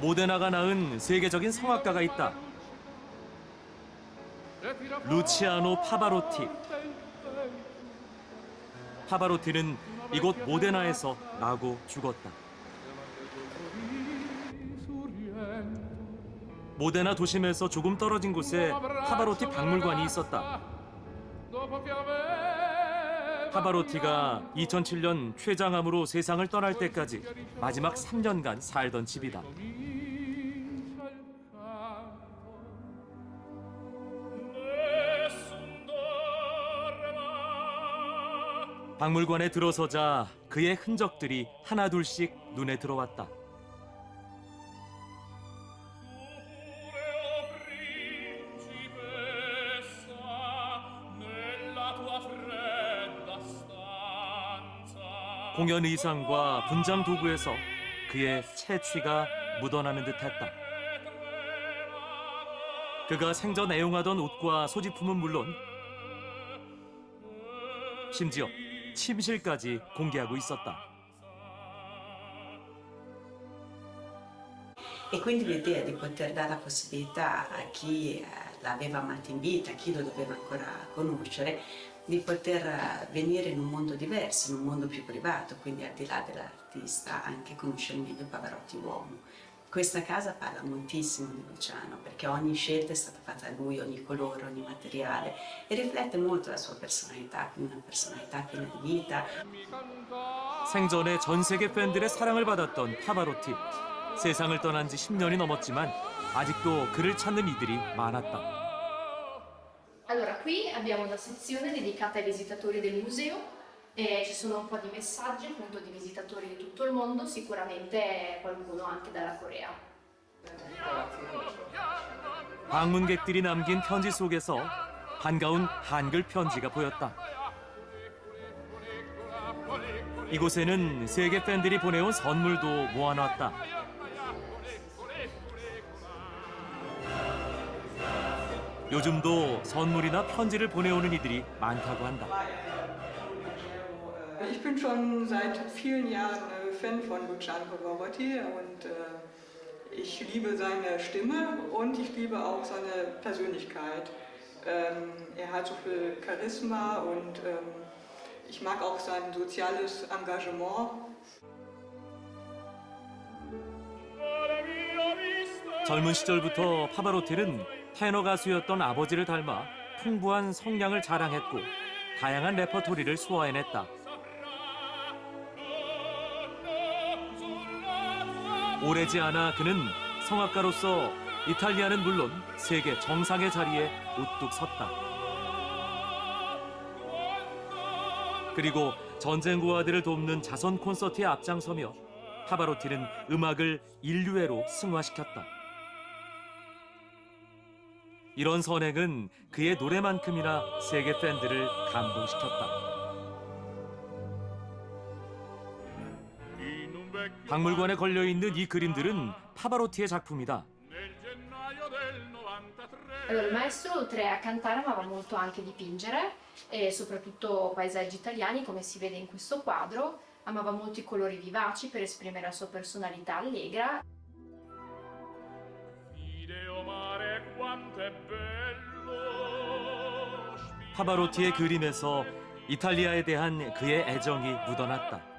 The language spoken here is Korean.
모데나가 낳은 세계적인 성악가가 있다. 루치아노 파바로티. 파바로티는 이곳 모데나에서 나고 죽었다. 모데나 도심에서 조금 떨어진 곳에 파바로티 박물관이 있었다. 파바로티가 2007년 췌장암으로 세상을 떠날 때까지 마지막 3년간 살던 집이다. 박물관에 들어서자 그의 흔적들이 하나둘씩 눈에 들어왔다. 공연 의상과 분장 도구에서 그의 채취가 묻어나는 듯했다. 그가 생전 애용하던 옷과 소지품은 물론 심지어 침실까지 공개하고 있었다. E quindi l'idea di poter dare la possibilità a chi eh, l'aveva amato in vita, a chi lo doveva ancora conoscere, di poter eh, venire in un mondo diverso, in un mondo più privato, quindi al di là dell'artista anche conoscere meglio Pavarotti uomo. Questa casa parla moltissimo di Luciano perché ogni scelta è stata fatta da lui, ogni colore, ogni materiale e riflette molto la sua personalità, quindi una personalità piena di vita, 생전에 전 세계 팬들의 사랑을 받았던 파바로티. 세상을 떠난 지 10년이 넘었지만 아직도 그를 찾는 이들이 많았다. Allora, qui abbiamo una sezione dedicata ai visitatori del museo e ci sono un po' di messaggi appunto di visitatori di tutto il mondo, sicuramente qualcuno anche dalla Corea. 방문객들이 남긴 편지 속에서 반가운 한글 편지가 보였다. 이곳에는 세계 팬들이 보내온 선물도 모아놨다. 요즘도 선물이나 편지를 보내오는 이들이 많다고 한다. Ich bin schon seit vielen Jahren äh, Fan von Luciano Pavarotti und äh, ich liebe seine Stimme und ich liebe auch seine Persönlichkeit. Ähm, er hat so viel Charisma und ähm, ich mag auch sein soziales Engagement. 젊은 시절부터 파바로티는 테너 가수였던 아버지를 닮아 풍부한 성량을 자랑했고 다양한 레퍼토리를 소화해냈다. 오래지 않아 그는 성악가로서 이탈리아는 물론 세계 정상의 자리에 우뚝 섰다. 그리고 전쟁 고아들을 돕는 자선 콘서트에 앞장서며 파바로티는 음악을 인류애로 승화시켰다. 이런 선행은 그의 노래만큼이나 세계 팬들을 감동시켰다. 박물관에 걸려 있는 이 그림들은 파바로티의 작품이다. Allora, il maestro oltre a cantare amava molto anche dipingere e soprattutto paesaggi italiani come si vede in questo quadro. Amava molto i colori vivaci per esprimere la sua personalità allegra 파바로티의 그림에서 이탈리아에 대한 그의 애정이 묻어났다.